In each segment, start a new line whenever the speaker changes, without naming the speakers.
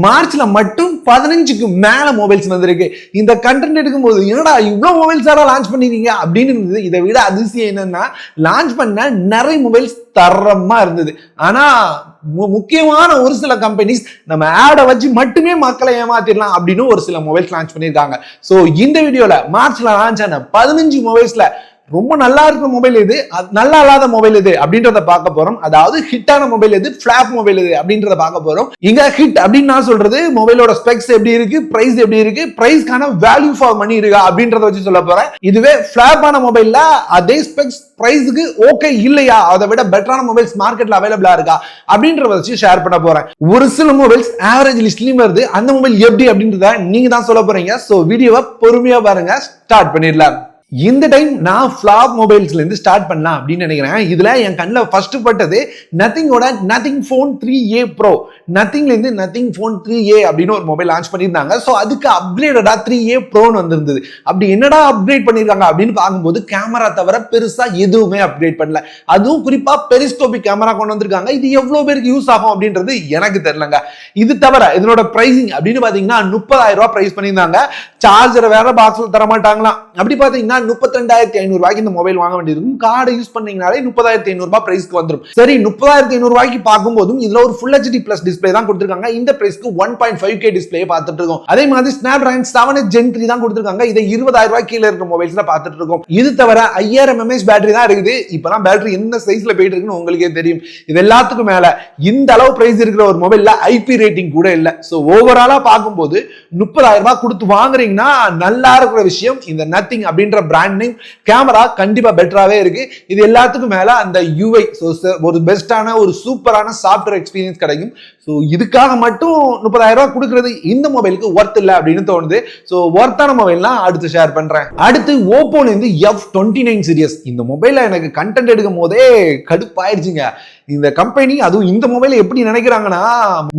மார்ச்ல மட்டும் பதினஞ்சுக்கு மேல மொபைல்ஸ் வந்திருக்கு. இந்த கண்டென்ட் எடுக்கும்போது என்னடா இவ்வளவு மொபைல்ஸ் ஆடா லான்ச் பண்ணிருக்கீங்க? அப்படின்னு இருந்தது. இதை விட அதிசயம் என்னன்னா லான்ச் பண்ண நிறைய மொபைல்ஸ் தரமா இருந்தது. ஆனா மு- முக்கியமான ஒரு சில கம்பெனிஸ் நம்ம ஆடை வச்சு மட்டுமே மக்களை ஏமாத்திடலாம் அப்படின்னு ஒரு சில மொபைல்ஸ் லான்ச் பண்ணியிருக்காங்க. ஸோ இந்த வீடியோல மார்ச்ல லான்ச் ஆன பதினஞ்சு மொபைல்ஸ்ல ரொம்ப நல்லா இருக்கிற மொபைல் எது? அது நல்லா இல்லாத மொபைல் எது? அப்படின்றத பார்க்க போறோம். அதாவது ஹிட்டான மொபைல் எது? ஃபிளாப் மொபைல் எது? அப்படின்றத பார்க்க போறோம். இங்க ஹிட் அப்படின்னு நான் சொல்றது மொபைலோட ஸ்பெக்ஸ் எப்படி இருக்கு? பிரைஸ் எப்படி இருக்கு? பிரைஸ்க்கான வேல்யூ ஃபார் மணி இருக்கா? அப்படின்றத வச்சு சொல்ல போறேன். இதுவே ஃபிளாப்பான மொபைல்ல அதே ஸ்பெக்ஸ் பிரைஸுக்கு ஓகே இல்லையா? அதை விட பெட்டரான மொபைல்ஸ் மார்க்கெட்ல அவைலபிளா இருக்கா? அப்படின்றத வச்சு ஷேர் பண்ண போறேன். ஒரு சில மொபைல்ஸ் ஆவரேஜ் லிஸ்ட்லயும் வருது. அந்த மொபைல் எப்படி அப்படின்றத நீங்க தான் சொல்ல போறீங்க. சோ வீடியோவை பொறுமையா பாருங்க. ஸ்டார்ட் பண்ணிடலாம். இந்த டைம் நான் ஃபிளாப் மொபைல்ஸ்லேருந்து ஸ்டார்ட் பண்ணலாம் அப்படின்னு நினைக்கிறேன். இதில் என் கண்ணில் ஃபஸ்ட்டு பட்டது நத்திங்கோட Nothing phone three A pro நத்திங்லேருந்து Nothing phone three A அப்படின்னு ஒரு மொபைல் லான்ச் பண்ணியிருந்தாங்க. ஸோ அதுக்கு அப்கிரேடடாக த்ரீ ஏ ப்ரோன்னு வந்திருந்தது. அப்படி என்னடா அப்கிரேட் பண்ணியிருக்காங்க அப்படின்னு பார்க்கும்போது கேமரா தவிர பெருசாக எதுவுமே அப்கிரேட் பண்ணல. அதுவும் குறிப்பாக பெரிஸ்கோபிக் கேமரா கொண்டு வந்திருக்காங்க. இது எவ்வளோ பேருக்கு யூஸ் ஆகும் அப்படின்றது எனக்கு தெரிலங்க இது தவிர இதனோட ப்ரைஸிங் அப்படின்னு பார்த்தீங்கன்னா முப்பதாயிரம் ரூபா ப்ரைஸ் பண்ணியிருந்தாங்க. சார்ஜரை வேற பாக்ஸில் தர மாட்டாங்களாம் அப்படி பார்த்தீங்கன்னா முப்பத்தி ரெண்டாயிரத்தி ஐநூறு ரூபாய்க்கு இந்த மொபைல் வாங்க வேண்டியிருக்கும். கார்டு யூஸ் பண்ணீங்கனாலே முப்பதாயிரத்தி ஐநூறு ரூபாய் பிரைஸ்க்கு வந்துடும் சரி முப்பதாயிரத்தி ஐநூறு ரூபாய்க்கு பார்க்கும்போதும் இதுல ஒரு ஃபுல் ஹெச்டி பிளஸ் டிஸ்பிளே தான் கொடுத்துருக்காங்க. இந்த பிரைஸ்க்கு one point five K display பார்த்துட்டு இருக்கோம். அதே மாதிரி Snapdragon seven gen three தான் கொடுத்துருக்காங்க. இதை இருபதாயிரம் ரூபாய் கீழே இருக்கிற மொபைல்ஸ்ல பார்த்துட்டு இருக்கோம். இது தவிர ஐயாயிரம் எம்ஏஹெச் பேட்டரி தான் இருக்குது. இப்பெல்லாம் பேட்டரி எந்த சைஸ்ல போயிட்டு இருக்குன்னு உங்களுக்கே தெரியும். இது எல்லாத்துக்கும் மேல இந்த அளவு பிரைஸ் இருக்கிற ஒரு மொபைல்ல ஐபி ரேட்டிங் கூட இல்ல. சோ ஓவராலா பார்க்கும்போது முப்பதாயிரம் ரூபாய் கொடுத்து வாங்குறீங்கன்னா நல்லா இருக்கிற விஷயம் இந்த நத்திங் அப்படின்ற பிராண்டிங் கேமரா கண்டிப்பாக பெட்டராகவே இருக்குது இது எல்லாத்துக்கும் மேலே அந்த யூஐ ஸோ ஒரு பெஸ்ட்டான ஒரு சூப்பரான சாஃப்ட்வேர் எக்ஸ்பீரியன்ஸ் கிடைக்கும். ஸோ இதுக்காக மட்டும் முப்பதாயிரம் ரூபா கொடுக்கறது இந்த மொபைலுக்கு ஒர்த் இல்லை அப்படின்னு தோணுது. ஸோ ஒர்த்தான மொபைல்லாம் அடுத்து ஷேர் பண்ணுறேன் அடுத்து ஓப்போல இருந்து எஃப் டுவெண்ட்டி நைன் சீரியஸ் இந்த மொபைலில் எனக்கு கண்டென்ட் எடுக்கும் போதே கடுப்பாயிருச்சுங்க. இந்த கம்பெனி அதுவும் இந்த மொபைலை எப்படி நினைக்கிறாங்கன்னா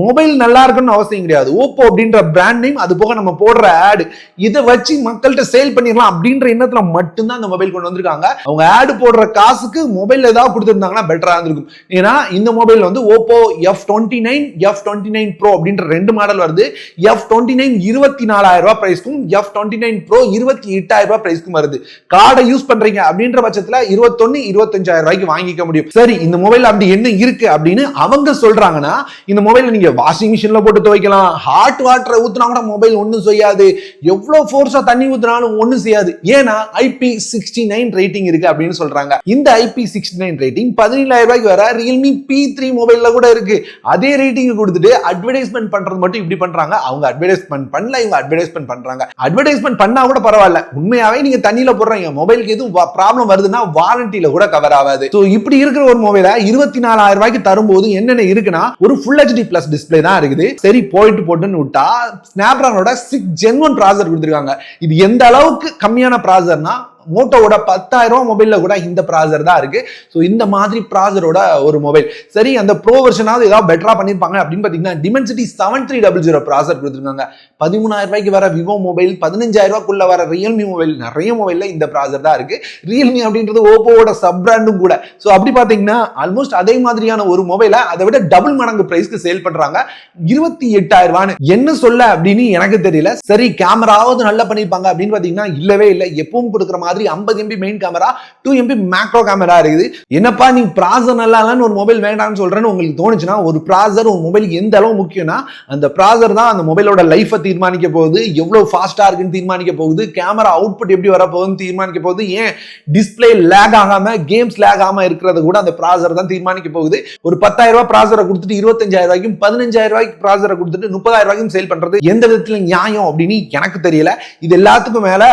மொபைல் நல்லா இருக்குன்னு அவசியம் கிடையாது. ஓப்போ அப்படின்ற பிராண்ட் நேம் அது போக நம்ம போடுற ஆடு இதை வச்சு மக்கள்கிட்ட சேல் பண்ணிடலாம் அப்படின்ற எண்ணத்துல மட்டும்தான் இந்த மொபைல் கொண்டு வந்திருக்காங்க. அவங்க ஆடு போடுற காசுக்கு மொபைல் ஏதாவது கொடுத்துருந்தாங்கன்னா பெட்டரா இருந்திருக்கும். ஏன்னா இந்த மொபைல் வந்து Oppo F twenty nine F twenty nine pro அப்படின்ற ரெண்டு மாடல் வருது. எஃப் டுவெண்ட்டி நைன் இருபத்தி நாலாயிரம் ரூபாய் பிரைஸ்க்கும் எஃப் டுவெண்ட்டி நைன் ப்ரோ இருபத்தி எட்டாயிரம் ரூபாய் பிரைஸ்க்கும் வருது. கார்டை யூஸ் பண்றீங்க அப்படின்ற பட்சத்துல இருபத்தொன்னு இருபத்தஞ்சாயிரம் ரூபாய்க்கு வாங்கிக்க முடியும். சரி இந்த மொபைல் அப்படி என்ன இருக்கு அப்படின்னு அவங்க சொல்றாங்கன்னா இந்த மொபைல் நீங்க வாஷிங் மிஷின்ல போட்டு துவைக்கலாம். ஹாட் வாட்டரை ஊத்துனா கூட மொபைல் ஒன்றும் செய்யாது. எவ்வளவு ஃபோர்ஸா தண்ணி ஊத்துனாலும் ஒன்றும் செய்யாது. ஏன்னா ஐபி சிக்ஸ்டி நைன் ரேட்டிங் இருக்கு அப்படின்னு சொல்றாங்க. இந்த ஐபி சிக்ஸ்டி நைன் ரேட்டிங் பதினேழாயிரம் ரூபாய்க்கு வர ரியல்மி பி த்ரீ மொபைல்ல கூட இருக்கு. அதே ரேட்டிங் கொடுத்துட்டு அட்வர்டைஸ்மெண்ட் பண்றது மட்டும் இப்படி பண்றாங்க. அவங்க அட்வர்டைஸ்மெண்ட் பண்ணல இவங்க அட்வர்டைஸ்மெண்ட் பண்றாங்க. அட்வர்டைஸ்மெண்ட் பண்ணா கூட பரவாயில்ல. உண்மையாவே நீங்க தண்ணியில போடுறீங்க மொபைலுக்கு எதுவும் ப்ராப்ளம் வருதுன்னா வாரண்டியில கூட கவர் ஆகாது. இப்படி இருக்கிற ஒரு மொபைலை இருபத்தி நாலாயிரம் ரூபாய்க்கு தரும்போது என்னென்ன இருக்குன்னா ஒரு ஃபுல் ஹெச்டி பிளஸ் டிஸ்பிளே தான் இருக்குது. சரி போயிட்டு போட்டுன்னு விட்டா ஸ்னாப்டிராகனோட சிக்ஸ் ஜென் ஒன் ப்ராசர் கொடுத்துருக்காங்க. இது எந்த அளவுக்கு கம்மியான ப்ராசர்னா மோட்டோவோட பத்தாயிரம் ரூபாய் மொபைல்ல கூட இந்த ப்ராசர் தான் இருக்கு. ஸோ இந்த மாதிரி ப்ராசரோட ஒரு மொபைல் சரி அந்த ப்ரோ வெர்ஷனாவது ஏதாவது பெட்டரா பண்ணிருப்பாங்க அப்படின்னு பாத்தீங்கன்னா Dimensity seven three double zero processor கொடுத்துருக்காங்க. பதிமூணாயிரம் ரூபாய்க்கு வர விவோ மொபைல் பதினஞ்சாயிரம் ரூபாய்க்குள்ள வர ரியல்மி மொபைல் நிறைய மொபைல்ல இந்த ப்ராசர் தான் இருக்கு. ரியல்மி அப்படின்றது ஓப்போவோட சப் பிராண்டும் கூட. ஸோ அப்படி பாத்தீங்கன்னா ஆல்மோஸ்ட் அதே மாதிரியான ஒரு மொபைலை அதை விட டபுள் மடங்கு பிரைஸ்க்கு சேல் பண்றாங்க. இருபத்தி எட்டாயிரம் ரூபான்னு. என்ன சொல்ல அப்படின்னு எனக்கு தெரியல. சரி கேமராவது நல்லா பண்ணிருப்பாங்க அப்படின்னு பாத்தீங்கன்னா இல்லவே இல்லை. எப்பவும் கொடுக்குற மாதிரி ஐம்பது MP main camera two MP macro camera இருக்குது. என்னப்பா நீ ப்ராசர் நல்லா இல்லைன்னு ஒரு மொபைல் வேண்டாம்னு சொல்கிறேன்னு உங்களுக்கு தோணுச்சுன்னா ஒரு ப்ராசர் ஒரு மொபைலுக்கு எந்த அளவு முக்கியம்னா அந்த ப்ராசர் தான் அந்த மொபைலோட லைஃபை தீர்மானிக்க போகுது எவ்வளவு ஃபாஸ்டா இருக்குன்னு தீர்மானிக்க போகுது கேமரா அவுட்புட் எப்படி வரப்போகுதுன்னு தீர்மானிக்க போகுது ஏன் டிஸ்பிளே லேக் ஆகாம கேம்ஸ் லேக் ஆகாமல் இருக்கிறத கூட அந்த ப்ராசர் தான் தீர்மானிக்க போகுது. ஒரு பத்தாயிரம் ரூபாய் ப்ராசரை கொடுத்துட்டு இருபத்தஞ்சாயிரம் ரூபாய்க்கும் பதினஞ்சாயிரம் ரூபாய்க்கு ப்ராசரை கொடுத்துட்டு முப்பதாயிரம் ரூபாய்க்கும் சேல் பண்றது எந்த விதத்துல நியாயம் அப்படின்னு எனக்கு தெரியல. இது எல்லாத்துக்கும் மேல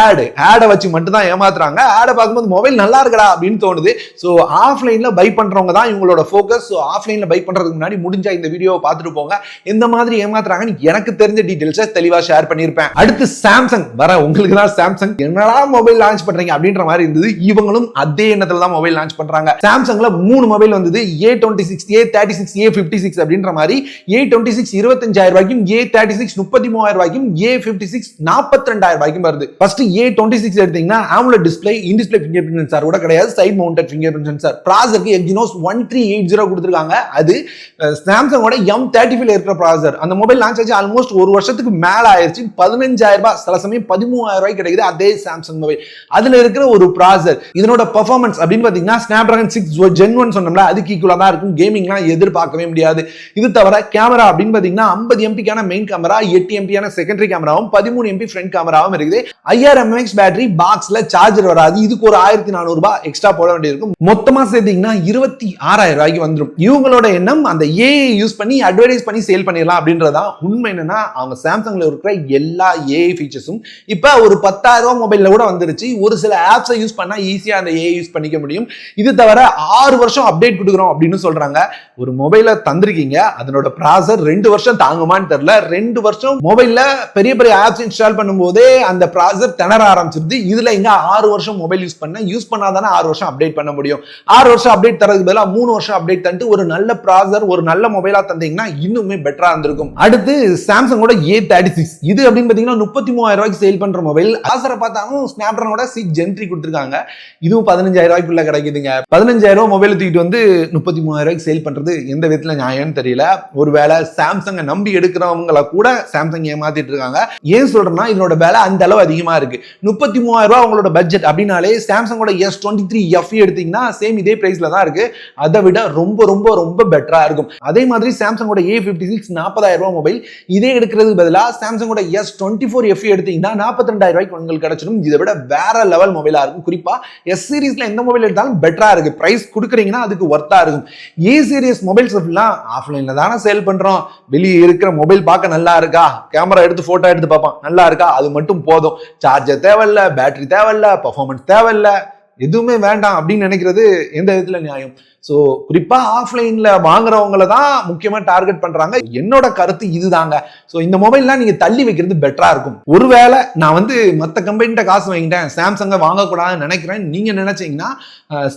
ஆடு ஆடை வச்சு மட்டும்தான் ஏமாத்துறாங்க. ஆடை பார்க்கும்போது மொபைல் நல்லா இருக்கடா அப்படின்னு தோணுது. ஸோ ஆஃப்லைனில் பை பண்றவங்க தான் இவங்களோட ஃபோக்கஸ் ஸோ ஆஃப்லைனில் பை பண்றதுக்கு முன்னாடி முடிஞ்சா இந்த வீடியோவை பார்த்துட்டு போங்க. எந்த மாதிரி ஏமாத்துறாங்கன்னு எனக்கு தெரிஞ்ச டீடைல்ஸை தெளிவாக ஷேர் பண்ணியிருப்பேன். அடுத்து சாம்சங் வர உங்களுக்கு தான் சாம்சங் என்னடா மொபைல் லான்ச் பண்ணுறீங்க அப்படின்ற மாதிரி இருந்தது. இவங்களும் அதே எண்ணத்தில் தான் மொபைல் லான்ச் பண்ணுறாங்க சாம்சங்ல மூணு மொபைல் வந்தது. A twenty six A thirty six A fifty six அப்படின்ற மாதிரி. ஏ டுவெண்ட்டி சிக்ஸ் இருபத்தஞ்சாயிரம் ரூபாய்க்கும் ஏ தேர்ட்டி சிக்ஸ் முப்பத்தி மூவாயிரம் ரூபாய்க்கும் ஏ ஃபிஃப்டி சிக்ஸ் நாற்பத்தி ரெண்டாயிரம் ரூபாய்க்கும் வருது. ஃபர்ஸ்ட் ஏ டுவெண்ட்டி சிக்ஸ் எடுத்தீங்கன்னா பார்த்தீங்கன்னா AMOLED display in display fingerprint sensor கூட கிடையாது. Side mounted fingerprint sensor ப்ராசருக்கு Exynos one three eight zero கொடுத்துருக்காங்க. அது சாம்சங்கோட எம் தேர்ட்டி ஃபைவ் இருக்கிற ப்ராசர் அந்த மொபைல் லான்ச் ஆச்சு ஆல்மோஸ்ட் ஒரு வருஷத்துக்கு மேல ஆயிடுச்சு பதினஞ்சாயிரம் ரூபாய் சில சமயம் பதிமூவாயிரம் ரூபாய் கிடைக்குது அதே சாம்சங் மொபைல் அதுல இருக்கிற ஒரு ப்ராசர் இதனோட பர்ஃபார்மன்ஸ் அப்படின்னு பார்த்தீங்கன்னா Snapdragon six gen one சொன்னோம்ல அதுக்கு ஈக்குவலாக தான் இருக்கும். கேமிங்லாம் எதிர்பார்க்கவே முடியாது. இது தவிர கேமரா அப்படின்னு பார்த்தீங்கன்னா ஐம்பது எம்பிக்கான மெயின் கேமரா எட்டு எம்பியான செகண்டரி கேமராவும் பதிமூணு எம்பி ஃப்ரண்ட் கேமராவும் இருக்குது. ஐஆர் எம்எக்ஸ் பேட்டரி பாக்ஸ்ல சார்ஜர் வராது. இதுக்கு ஒரு ஆயிரத்தி நானூறு ரூபாய் எக்ஸ்ட்ரா போட வேண்டியிருக்கும். மொத்தமா சேர்த்தீங்கன்னா இருபத்தி ஆறாயிரம் ரூபாய்க்கு வந்துடும் இவங்களோட எண்ணம் அந்த ஏஐ யூஸ் பண்ணி அட்வர்டைஸ் பண்ணி சேல் பண்ணிடலாம் அப்படின்றதா உண்மை என்னன்னா அவங்க சாம்சங்ல இருக்கிற எல்லா ஏஐ ஃபீச்சர்ஸும் இப்போ ஒரு பத்தாயிரம் ரூபாய் மொபைல்ல கூட வந்துருச்சு. ஒரு சில ஆப்ஸை யூஸ் பண்ணா ஈஸியா அந்த ஏஐ யூஸ் பண்ணிக்க முடியும். இது தவிர ஆறு வருஷம் அப்டேட் கொடுக்குறோம் அப்படின்னு சொல்றாங்க. ஒரு மொபைலை தந்திருக்கீங்க. அதனோட ப்ராசர் ரெண்டு வருஷம் தாங்குமான்னு தெரியல. ரெண்டு வருஷம் மொபைல்ல பெரிய பெரிய ஆப்ஸ் இன்ஸ்டால் பண்ணும்போதே அந்த ப்ராசர் திணற ஆரம்பிச்சிருது. இதுல இங்க ஆறு வருஷம் மொபைல் யூஸ் பண்ண யூஸ் பண்ணாதானே ஆறு வருஷம் அப்டேட் பண்ண முடியும். ஆறு வருஷம் அப்டேட் தரதுக்கு பதிலாக மூணு வருஷம் அப்டேட் தந்துட்டு ஒரு நல்ல ப்ராசர் ஒரு நல்ல மொபைலா தந்தீங்கன்னா இன்னுமே பெட்டரா இருந்திருக்கும். அடுத்து சாம்சங்கோட ஏ தேர்ட்டி சிக்ஸ் இது அப்படின்னு பாத்தீங்கன்னா முப்பத்தி மூவாயிரம் ரூபாய்க்கு சேல் பண்ற மொபைல் ஆசரை பார்த்தாலும் ஸ்னாப்டிராகனோட சிக்ஸ் ஜென்ட்ரி கொடுத்துருக்காங்க. இதுவும் பதினஞ்சாயிரம் ரூபாய்க்குள்ள கிடைக்குதுங்க. பதினஞ்சாயிரம் ரூபாய் மொபைல் தூக்கிட்டு வந்து முப்பத்தி மூவாயிரம் ரூபாய்க்கு சேல் பண்றது எந்த விதத்துல நியாயம்னு தெரியல. ஒருவேளை சாம்சங்கை நம்பி எடுக்கிறவங்கள கூட சாம்சங் ஏமாத்திட்டு இருக்காங்க. ஏன் சொல்றேன்னா இதனோட விலை அந்த அளவு அதிகமா இருக்கு. முப்பத்தி மூவாயிரம் ரூபாய் உங்களோட பட்ஜெட் அப்படின்னாலே சாம்சங்கோட எஸ் டுவெண்ட்டி த்ரீ எஃப் எடுத்தீங்கன்னா சேம் இதே பிரைஸ்ல தான் இருக்கு. அதை விட ரொம்ப ரொம்ப ரொம்ப பெட்டரா இருக்கும். அதே மாதிரி சாம்சங்கோட ஏ பிப்டி சிக்ஸ் நாற்பதாயிரம் ரூபாய் மொபைல் இதே எடுக்கிறதுக்கு பதிலாக சாம்சங்கோட எஸ் டுவெண்ட்டி ஃபோர் எஃப் எடுத்தீங்கன்னா நாற்பத்தி ரெண்டாயிரம் ரூபாய்க்கு உங்களுக்கு கிடைச்சிடும். இதை விட வேற லெவல் மொபைலா இருக்கும். குறிப்பா எஸ் சீரிஸ்ல எந்த மொபைல் எடுத்தாலும் பெட்டரா இருக்கு. பிரைஸ் கொடுக்குறீங்கன்னா அதுக்கு ஒர்த்தா இருக்கும். ஏ சீரியஸ் மொபைல்ஸ் எல்லாம் ஆஃப்லைன்ல தானே சேல் பண்றோம். வெளியே இருக்கிற மொபைல் பார்க்க நல்லா இருக்கா? கேமரா எடுத்து போட்டோ எடுத்து பார்ப்பான். நல்லா இருக்கா? அது மட்டும் போதும். சார்ஜர் தேவையில்ல. பேட்டரி தேவையில்ல பர்ஃபார்மன்ஸ் தேவையில்ல எதுவுமே வேண்டாம் அப்படின்னு நினைக்கிறது எந்த விதத்தில் நியாயம்? ஸோ குறிப்பாக ஆஃப்லைனில் வாங்குறவங்கள தான் முக்கியமாக டார்கெட் பண்ணுறாங்க என்னோட கருத்து இதுதாங்க. ஸோ இந்த மொபைல்லாம் நீங்கள் தள்ளி வைக்கிறது பெட்டராக இருக்கும். ஒருவேளை நான் வந்து மற்ற கம்பெனிகிட்ட காசு வாங்கிட்டேன் சாம்சங்கை வாங்கக்கூடாதுன்னு நினைக்கிறேன். நீங்கள் நினைச்சீங்கன்னா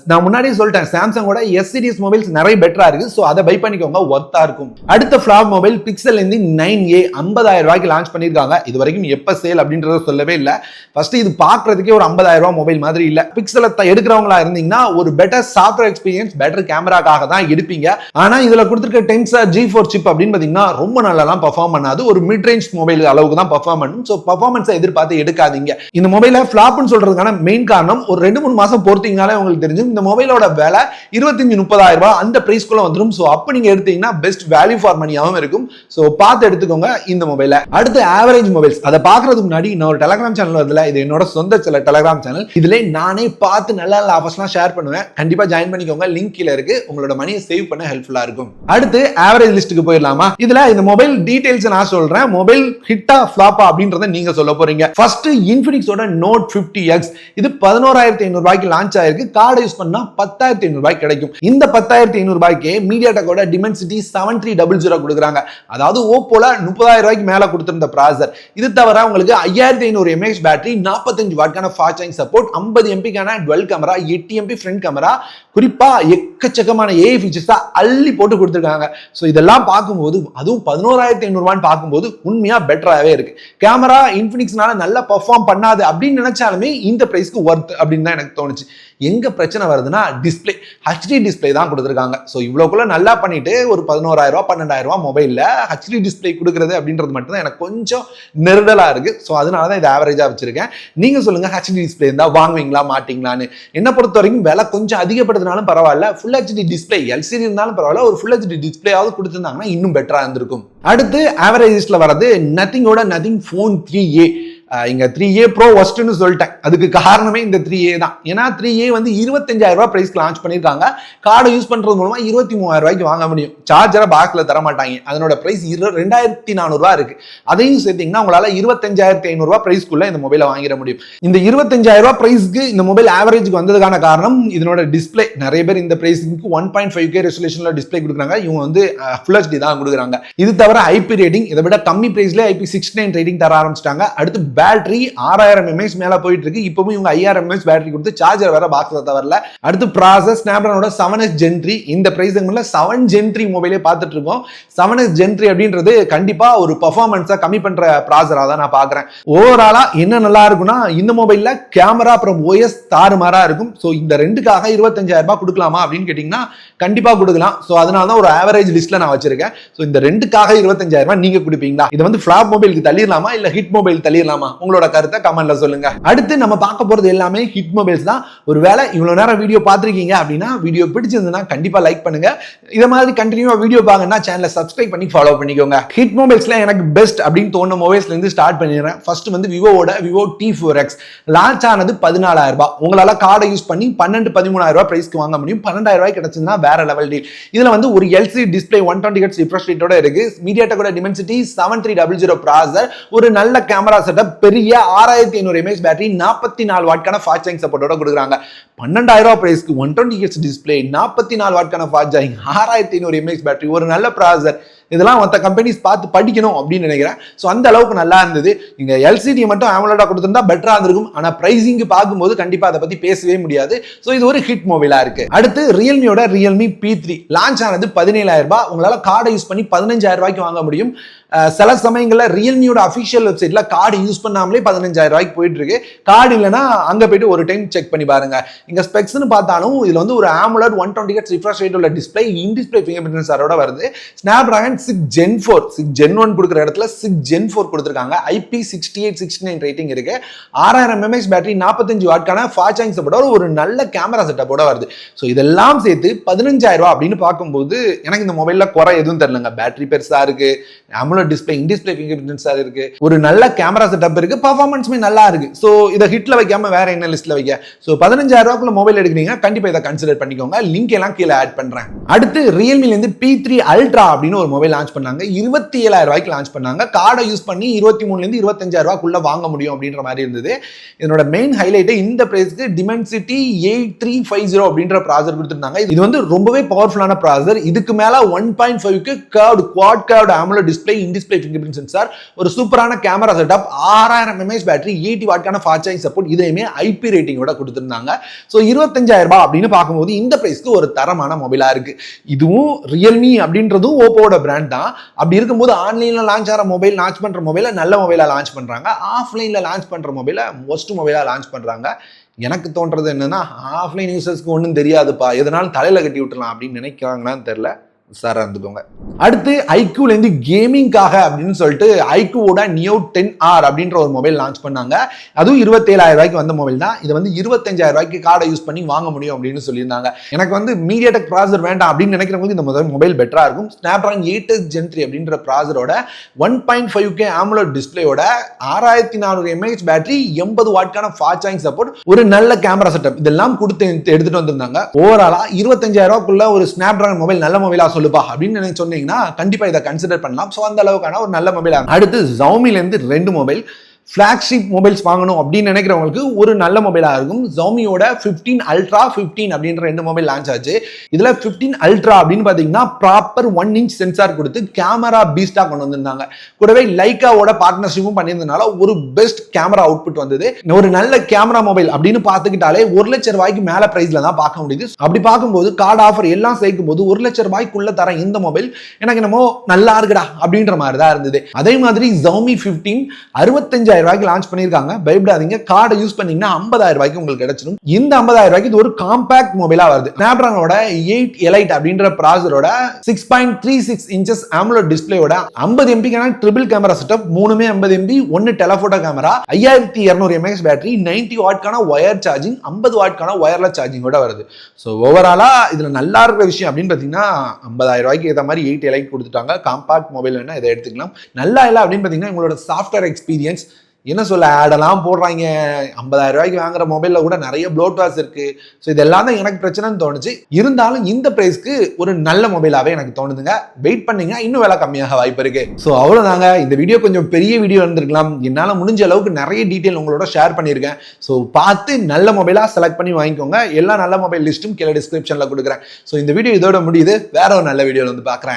நான் முன்னாடியே சொல்லிட்டேன் சாம்சங்கோட எஸ் சீரிஸ் மொபைல்ஸ் நிறைய பெட்டராக இருக்குது ஸோ அதை பை பண்ணிக்கோங்க ஒர்த்தாக இருக்கும். அடுத்த ஃப்ளாப் மொபைல் பிக்சல் இருந்து நைன் ஏ ஐம்பதாயிரம் ரூபாய்க்கு லான்ச் பண்ணியிருக்காங்க. இது வரைக்கும் எப்போ சேல் அப்படின்றத சொல்லவே இல்லை. ஃபர்ஸ்ட் இது பார்க்குறதுக்கே ஒரு ஐம்பதாயிரம் ரூபா மொபைல் மாதிரி இல்லை. பிக்சலை எடுக்கிறவங்களா இருந்தீங்கன்னா ஒரு பெட்டர் சாஃப்ட்வேர் எக்ஸ்பீரியன்ஸ் பெட்டர் கேமராக்காக தான் எடுப்பீங்க. ஆனா இதுல கொடுத்துருக்க டென்சர் ஜி ஃபோர் சிப் அப்படின்னு பாத்தீங்கன்னா ரொம்ப நல்லாலாம் பர்ஃபார்ம் பண்ணாது. ஒரு மிட் ரேஞ்ச் மொபைல் அளவுக்கு தான் பர்ஃபார்ம் பண்ணும். ஸோ பர்ஃபார்மன்ஸை எதிர்பார்த்து எடுக்காதீங்க. இந்த மொபைலை ஃபிளாப்னு சொல்றதுக்கான மெயின் காரணம் ஒரு ரெண்டு மூணு மாசம் பொறுத்தீங்கனாலே உங்களுக்கு தெரிஞ்சும் இந்த மொபைலோட விலை இருபத்தஞ்சு முப்பதாயிரம் ரூபாய் அந்த பிரைஸ்க்குள்ள வந்துடும் ஸோ அப்போ நீங்க எடுத்தீங்கன்னா பெஸ்ட் வேல்யூ ஃபார் மணியாகவும் இருக்கும். ஸோ பார்த்து எடுத்துக்கோங்க இந்த மொபைலை அடுத்து ஆவரேஜ் மொபைல்ஸ் அதை பார்க்கறதுக்கு முன்னாடி நான் ஒரு டெலகிராம் சேனல் வருதுல இது என்னோட சொந்த சில டெலகிராம் சேனல் இதுல நானே பார்த்து நல்ல நல்ல ஆஃபர்ஸ்லாம் ஷேர் பண்ணுவேன். கண்டிப்பா ஜாயின் பண்ணிக்கோங்க. லிங்க் கீழே இருக்கு. உங்களோட மணியை சேவ் பண்ண ஹெல்ப்ஃபுல்லா இருக்கும். அடுத்து ஆவரேஜ் லிஸ்ட்டுக்கு போயிடலாமா? இதுல இந்த மொபைல் டீடைல்ஸ் நான் சொல்றேன். மொபைல் ஹிட்டா ஃபிளாப்பா அப்படின்றத நீங்க சொல்ல போறீங்க. ஃபர்ஸ்ட் இன்ஃபினிக்ஸோட நோட் பிப்டி எக்ஸ் இது பதினோராயிரத்தி ஐநூறு ரூபாய்க்கு லான்ச் ஆயிருக்கு. கார்டு யூஸ் பண்ணா பத்தாயிரத்தி ஐநூறு ரூபாய்க்கு கிடைக்கும். இந்த பத்தாயிரத்தி ஐநூறு ரூபாய்க்கு மீடியா டெக்கோட Dimensity seven three double zero கொடுக்குறாங்க. அதாவது ஓப்போல முப்பதாயிரம் ரூபாய்க்கு மேல கொடுத்திருந்த ப்ராசர் இது தவிர உங்களுக்கு ஐயாயிரத்தி ஐநூறு எம்ஏஹெச் பேட்டரி நாற்பத்தஞ்சு வாட்கான ஃபாஸ்ட் சார்ஜிங் சப்போர்ட் ஐம்பது எம்பிக்கான டுவெல் கேமரா எட்டு எம்பி ஃப்ரண்ட் கேமரா குறிப்பா எக்கச்சக்கமான ஏஐ ஃபீச்சர்ஸ் தான் அள்ளி போட்டு கொடுத்துருக்காங்க. ஸோ இதெல்லாம் பார்க்கும்போது அதுவும் பதினோராயிரத்தி ஐநூறுவான்னு பார்க்கும்போது உண்மையாக பெட்டராகவே இருக்கு. கேமரா இன்ஃபினிக்ஸ்னால நல்லா பர்ஃபார்ம் பண்ணாது அப்படின்னு நினைச்சாலுமே இந்த ப்ரைஸ்க்கு ஒர்த் அப்படின்னு தான் எனக்கு தோணுச்சு. எங்க பிரச்சனை வருதுன்னா டிஸ்பிளே ஹச்டி டிஸ்பிளே தான் கொடுத்துருக்காங்க. ஸோ இவ்வளோக்குள்ள நல்லா பண்ணிட்டு ஒரு பதினோராயிரம் ரூபா பன்னெண்டாயிரம் ரூபா மொபைலில் ஹச்டி டிஸ்பிளே கொடுக்குறது அப்படின்றது மட்டும் தான் எனக்கு கொஞ்சம் நெருடலாக இருக்கு. ஸோ அதனால தான் இது ஆவரேஜாக வச்சிருக்கேன். நீங்கள் சொல்லுங்க ஹெச்டி டிஸ்பிளே இருந்தால் வாங்குவீங்களா மாட்டிங்களான்னு. என்ன பொறுத்த வரைக்கும் விலை கொஞ்சம் அதிகப்படுத்தினாலும் பரவாயில்ல. ஃபுல் ஹெச்டி டிஸ்பிளே எல்சிடி இருந்தாலும் பரவாயில்ல ஒரு ஃபுல் ஹெச்டி டிஸ்பிளேயாவது கொடுத்துருந்தாங்கன்னா இன்னும் பெட்டராக இருந்திருக்கும். அடுத்து ஆவரேஜஸில் வர்றது நத்திங்கோட நத்திங் ஃபோன் த்ரீ ஏ இங்க த்ரீ ஏ ப்ரோ ஒஸ்ட்னு சொல்லிட்டேன். அதுக்கு காரணமே இந்த த்ரீ ஏ தான். ஏன்னா த்ரீ ஏ வந்து இருபத்தஞ்சாயிரம் ரூபாய் பிரைஸ்க்கு லான்ச் பண்ணியிருக்காங்க. கார்டு யூஸ் பண்றது மூலமா இருபத்தி மூவாயிரம் ரூபாய்க்கு வாங்க முடியும். சார்ஜரை பாக்ஸ்ல தர மாட்டாங்க. அதனோட பிரைஸ் இரு ரெண்டாயிரத்தி நானூறுரூவா இருக்கு. அதையும் சேர்த்தீங்கன்னா உங்களால இருபத்தஞ்சாயிரத்தி ஐநூறுரூவா பிரைஸ்க்குள்ள இந்த மொபைலை வாங்கிட முடியும். இந்த இருபத்தஞ்சாயிரம் ரூபாய் பிரைஸ்க்கு இந்த மொபைல் ஆவரேஜ்க்கு வந்ததுக்கான காரணம் இதனோட டிஸ்பிளே நிறைய பேர் இந்த பிரைஸ்க்கு ஒன் பாயிண்ட் ஃபைவ் கே ரெசல்யூஷன்ல டிஸ்பிளே கொடுக்குறாங்க. இவங்க வந்து ஃபுல் ஹெச்டி தான் கொடுக்குறாங்க. இது தவிர ஐபி ரேட்டிங் இதை விட கம்மி ப்ரைஸ்லேயே ஐபி சிக்ஸ்டி நைன் ரேட்டிங் தர ஆரம்பிச்சிட்டாங்க. அடுத்து பேட்டரி ஆறாயிரம் எம்ஏஹெச் மேலே போயிட்டு இருக்கு இப்பவும் இவங்க ஐயாயிரம் எம்ஏஹெச் பேட்டரி கொடுத்து சார்ஜர் வேற பாக்ஸ்ல தவறல. அடுத்து ப்ராசஸ் ஸ்னாப்டிராகனோட செவன் எஸ் ஜென்ட்ரி இந்த பிரைஸ் செவன் ஜென்ட்ரி மொபைலே பார்த்துட்டு இருக்கோம். செவன் எஸ் ஜென்ட்ரி அப்படின்றது கண்டிப்பா ஒரு பர்ஃபார்மன்ஸை கம்மி பண்ற ப்ராசராக தான் நான் பாக்குறேன் ஓவராலா என்ன நல்லா இருக்கும்னா இந்த மொபைல்ல கேமரா அப்புறம் ஓஎஸ் தாறுமாறா இருக்கும். ஸோ இந்த ரெண்டுக்காக இருபத்தஞ்சாயிரம் ரூபாய் கொடுக்கலாமா அப்படின்னு கேட்டீங்கன்னா கண்டிப்பா கொடுக்கலாம். ஸோ அதனால தான் ஒரு ஆவரேஜ் லிஸ்ட்ல நான் வச்சிருக்கேன். ஸோ இந்த ரெண்டுக்காக இருபத்தஞ்சாயிரம் ரூபாய் நீங்க கொடுப்பீங்களா? இது வந்து ஃபிளாப் மொபைலுக்கு தள்ளிடலாமா? இல்ல ஹிட் மொபைல் தள்ளிடலாமா? உங்களோட கருத்தை கமெண்ட்ல சொல்லுங்க. அடுத்து நம்ம பார்க்க போறது எல்லாமே ஹிட் மொபைல்ஸ் தான். ஒருவேளை இவ்வளவு நேரம் வீடியோ பார்த்துருக்கீங்க அப்படின்னா வீடியோ பிடிச்சிருந்ததுன்னா கண்டிப்பா லைக் பண்ணுங்க. இதை மாதிரி கண்டினியூவா வீடியோ பாங்கன்னா சேனலை சப்ஸ்கிரைப் பண்ணி ஃபாலோ பண்ணிக்கோங்க. ஹிட் மொபைல்ஸ்ல எனக்கு பெஸ்ட் அப்படின்னு தோணுன மொபைல்ஸ்ல இருந்து ஸ்டார்ட் பண்ணிடுறேன். ஃபர்ஸ்ட் வந்து விவோட Vivo T four X launch ஆனது பதினாலாயிரம் ரூபாய். உங்களால கார்டை யூஸ் பண்ணி பன்னெண்டு பதிமூணாயிரம் ரூபாய் பிரைஸ்க்கு வாங்க முடியும். பன்னெண்டாயிரம் ரூபாய் கிடைச்சதுன்னா வேற லெவல் டீல் இதுல வந்து ஒரு LCD display one twenty hertz refresh ரேட்டோட இருக்கு. மீடியாட்டோட Dimensity seven three double zero processor ஒரு நல்ல கேமரா செட்டப் பெரிய ஆறாயிரத்தி ஐநூறு எம்ஏஹெச் பேட்டரி நாற்பத்தி நாலு வாட்கான ஃபாஸ்ட் சார்ஜிங் சப்போர்ட்டோட கொடுக்குறாங்க. பன்னெண்டாயிரம் ரூபாய் பிரைஸ்க்கு ஒன் டுவெண்ட்டி ஹெச் டிஸ்பிளே நாற்பத்தி நாலு வாட்கான ஃபாஸ்ட் சார்ஜிங் ஆறாயிரத்தி ஐநூறு எம்ஏஹெச் பேட்டரி ஒரு நல்ல ப்ராசர் இதெல்லாம் மற்ற கம்பெனிஸ் பார்த்து படிக்கணும் அப்படின்னு நினைக்கிறேன். ஸோ அந்த அளவுக்கு நல்லா இருந்தது. இங்கே எல்சிடி மட்டும் ஆமலோட கொடுத்துருந்தா பெட்டராக இருந்திருக்கும். ஆனால் ப்ரைஸிங் பார்க்கும்போது கண்டிப்பாக அதை பற்றி பேசவே முடியாது. ஸோ இது ஒரு ஹிட் மொபைலாக இருக்குது அடுத்து ரியல்மியோட ரியல்மி பி த்ரீ லான்ச் ஆனது பதினேழாயிரம் ரூபாய். உங்களால் கார்டை யூஸ் பண்ணி பதினஞ்சாயிரம் ரூபாய்க்கு வாங்க முடியும். சில சமயங்களில் ரியல்மியோட அஃபிஷியல் வெப்சைட்ல கார்டு யூஸ் பண்ணாமலே பதினஞ்சாயிரம் ரூபாய்க்கு போயிட்டு இருக்கு கார்டு இல்லைன்னா அங்கே போயிட்டு ஒரு டைம் செக் பண்ணி பாருங்க. இங்க ஸ்பெக்ஸ்னு பார்த்தாலும் இதுல வந்து ஒரு AMOLED one twenty hertz refresh rate உள்ள display in display finger print சாரோட வருது. Snapdragon six gen four six gen one கொடுக்குற இடத்துல சிக்ஸ் ஜென் ஃபோர் கொடுத்துருக்காங்க. IP sixty eight sixty nine rating இருக்கு ஆறாயிரம் எம்எஸ் பேட்டரி நாற்பத்தஞ்சு வாட்கான ஃபாஸ்ட் சார்ஜிங் சப்போர்ட்டோட ஒரு நல்ல கேமரா செட்டப்போட வருது. ஸோ இதெல்லாம் சேர்த்து பதினஞ்சாயிரம் ரூபா அப்படின்னு பார்க்கும்போது எனக்கு இந்த மொபைலில் குறை எதுவும் தெரிலங்க பேட்டரி பெருசாக இருக்கு. டிஸ்பிளே டிஸ்பிளே ஃபிங்கர் சார் இருக்கு. ஒரு நல்ல கேமரா செட்டப் இருக்கு. பர்ஃபார்மன்ஸுமே நல்லா இருக்கு. ஸோ இதை ஹிட்ல வைக்காம வேற என்ன லிஸ்ட்ல வைக்க? ஸோ பதினஞ்சாயிரம் ரூபாய்க்குள்ள மொபைல் எடுக்கிறீங்க. கண்டிப்பா இதை கன்சிடர் பண்ணிக்கோங்க. லிங்க் எல்லாம் கீழே ஆட் பண்றேன். அடுத்து ரியல்மில இருந்து பி த்ரீ அல்ட்ரா அப்படின்னு ஒரு மொபைல் லான்ச் பண்ணாங்க. இருபத்தி ஏழாயிரம் ரூபாய்க்கு லான்ச் பண்ணாங்க. கார்டை யூஸ் பண்ணி இருபத்தி மூணுல இருந்து இருபத்தஞ்சாயிரம் ரூபாய்க்குள்ள வாங்க முடியும் அப்படின்ற மாதிரி இருந்தது. இதனோட மெயின் ஹைலைட் இந்த பிரைஸ்க்கு Dimensity eight three five zero அப்படின்ற ப்ராசர் கொடுத்துருந்தாங்க. இது வந்து ரொம்பவே பவர்ஃபுல்லான ப்ராசர் இதுக்கு மேல ஒன் பாயிண்ட் ஃபைவ்க்கு curved quad curved AMOLED display in display finger sensor ஒரு சூப்பரான கேமரா செட்டப் ஆறாயிரம் எம்ஏஹெச் பேட்டரி எயிட்டி வாட்கான ஃபாஸ்ட் சார்ஜ் சப்போர்ட் இதையுமே ஐபி ரேட்டிங்கோட கொடுத்துருந்தாங்க. ஸோ இருபத்தஞ்சாயிரம் ரூபாய் அப்படின்னு பார்க்கும்போது இந்த பிரைஸ்க்கு ஒரு தரமான மொபைலாக இருக்கு. இதுவும் ரியல்மி அப்படின்றதும் ஓப்போட பிராண்ட் தான். அப்படி இருக்கும்போது ஆன்லைனில் லான்ச் ஆகிற மொபைல் லான்ச் பண்ணுற மொபைலை நல்ல மொபைலாக லான்ச் பண்ணுறாங்க ஆஃப்லைனில் லான்ச் பண்ணுற மொபைலை ஒஸ்ட் மொபைலாக லான்ச் பண்ணுறாங்க எனக்கு தோன்றது என்னன்னா ஆஃப்லைன் யூசர்ஸ்க்கு ஒன்றும் தெரியாதுப்பா. எதனாலும் தலையில் கட்டி விட்டுலாம் அப்படின்னு நினைக்கிறாங்களான்னு தெரில சார் இருந்துக்கோங்க. அடுத்து ஐக்யூலேருந்து கேமிங்காக அப்படின்னு சொல்லிட்டு ஐக்யூவோட நியோ டென் ஆர் அப்படின்ற ஒரு மொபைல் லான்ச் பண்ணாங்க. அதுவும் இருபத்தேழாயிரம் ரூபாய்க்கு வந்த மொபைல் தான். இது வந்து இருபத்தஞ்சாயிரம் ரூபாய்க்கு கார்டை யூஸ் பண்ணி வாங்க முடியும் அப்படின்னு சொல்லியிருந்தாங்க. எனக்கு வந்து மீடியாடெக் ப்ராசர் வேண்டாம் அப்படின்னு நினைக்கிறவங்களுக்கு இந்த முதல் மொபைல் பெட்டரா இருக்கும். ஸ்னாப்டிராகன் எயிட் எஸ் ஜென்ட்ரி அப்படின்ற ப்ராசரோட one point five K AMOLED டிஸ்பிளேயோட ஆறாயிரத்தி நானூறு எம்ஏஹெச் பேட்டரி எண்பது வாட்கான ஃபாஸ்ட் சார்ஜிங் சப்போர்ட் ஒரு நல்ல கேமரா செட்டப் இதெல்லாம் கொடுத்து எடுத்துட்டு வந்திருந்தாங்க. ஓவராலாக இருபத்தஞ்சாயிரம் ரூபாய்க்குள்ள ஒரு ஸ்னாப்டிராகன் மொபைல் நல்ல மொபைலாக சொல்லுப்பா அப்படின்னு நினைச்சு சொன்னீங்கன்னா கண்டிப்பா இதை கன்சிடர் பண்ணலாம். ஸோ அந்த அளவுக்கான ஒரு நல்ல மொபைல் அடுத்து ஜவுமிலேருந்து ரெண்டு மொபைல் ஃப்ளாக்ஷிப் மொபைல்ஸ் வாங்கணும் அப்படின்னு நினைக்கிறவங்களுக்கு ஒரு நல்ல மொபைலாக இருக்கும். ஜோமியோட ஃபிஃப்டீன் அல்ட்ரா ஃபிஃப்டீன் அப்படின்ற ரெண்டு மொபைல் லான்ச் ஆச்சு. இதில் ஃபிஃப்டீன் அல்ட்ரா அப்படின்னு பார்த்தீங்கன்னா ப்ராப்பர் ஒன் இன்ச் சென்சார் கொடுத்து கேமரா பீஸ்டாக கொண்டு வந்திருந்தாங்க. கூடவே லைக்காவோட பார்ட்னர்ஷிப்பும் பண்ணியிருந்தனால ஒரு பெஸ்ட் கேமரா அவுட்புட் வந்தது. ஒரு நல்ல கேமரா மொபைல் அப்படின்னு பார்த்துக்கிட்டாலே ஒரு லட்ச ரூபாய்க்கு மேலே ப்ரைஸில் தான் பார்க்க முடியுது. அப்படி பார்க்கும்போது கார்டு ஆஃபர் எல்லாம் சேர்க்கும் போது ஒரு லட்சம் ரூபாய்க்குள்ள தர இந்த மொபைல் எனக்கு என்னமோ நல்லா இருக்குடா அப்படின்ற மாதிரி தான் இருந்தது. அதே மாதிரி ஜவுமி ஃபிஃப்டீன் அறுபத்தஞ்சாயிரம் ரூபாய்க்கு லான்ச் பண்ணியிருக்காங்க. பயப்படாதீங்க. கார்டை யூஸ் பண்ணீங்கன்னா ஐம்பதாயிரம் ரூபாய்க்கு உங்களுக்கு கிடைச்சிடும் இந்த ஐம்பதாயிரம் ரூபாய்க்கு இது ஒரு காம்பாக்ட் மொபைலா வருது. ஸ்னாப்ட்ராகனோட எயிட் எலைட் அப்படின்ற ப்ராசரோட six point three six inches AMOLED டிஸ்பிளேயோட ஐம்பது எம்பிக்கான ட்ரிபிள் கேமரா செட்டப் மூணுமே ஐம்பது எம்பி ஒன்று டெலஃபோட்டோ கேமரா ஐயாயிரத்தி இரநூறு எம்ஏஎஸ் பேட்டரி நைன்டி வாட்கான ஒயர் சார்ஜிங் ஐம்பது வாட்கான ஒயர்லெஸ் சார்ஜிங்கோட வருது. ஸோ ஓவராலா இதுல நல்லா இருக்கிற விஷயம் அப்படின்னு பார்த்தீங்கன்னா ஐம்பதாயிரம் ரூபாய்க்கு ஏற்ற மாதிரி எயிட் எலைட் கொடுத்துட்டாங்க. காம்பாக்ட் மொபைல் வேணா இதை எடுத்துக்கலாம். நல்லா இல்லை அப்படின்னு பார்த்தீங்கன்னா உங்களோட சாஃப்ட்வேர் எக்ஸ்பீரியன்ஸ் என்ன சொல்ல ஆடெல்லாம் போடுறாங்க. ஐம்பதாயிரம் ரூபாய்க்கு வாங்குற மொபைலில் கூட நிறைய ப்ளோட்வாஸ் இருக்கு. ஸோ இதெல்லாம் தான் எனக்கு பிரச்சனைன்னு தோணுச்சு. இருந்தாலும் இந்த ப்ரைஸ்க்கு ஒரு நல்ல மொபைலாகவே எனக்கு தோணுதுங்க. வெயிட் பண்ணீங்கன்னா இன்னும் விலை கம்மியாக வாய்ப்பு இருக்கு. ஸோ அவ்வளோதாங்க இந்த வீடியோ கொஞ்சம் பெரிய வீடியோ இருந்திருக்கலாம். என்னால் முடிஞ்ச அளவுக்கு நிறைய டீட்டெயில் உங்களோட ஷேர் பண்ணியிருக்கேன். ஸோ பார்த்து நல்ல மொபைலாக செலக்ட் பண்ணி வாங்கிக்கோங்க. எல்லா நல்ல மொபைல் லிஸ்ட்டும் கீழே டிஸ்கிரிப்ஷனில் கொடுக்குறேன். ஸோ இந்த வீடியோ இதோட முடியுது. வேற ஒரு நல்ல வீடியோவில் வந்து பார்க்குறேன்.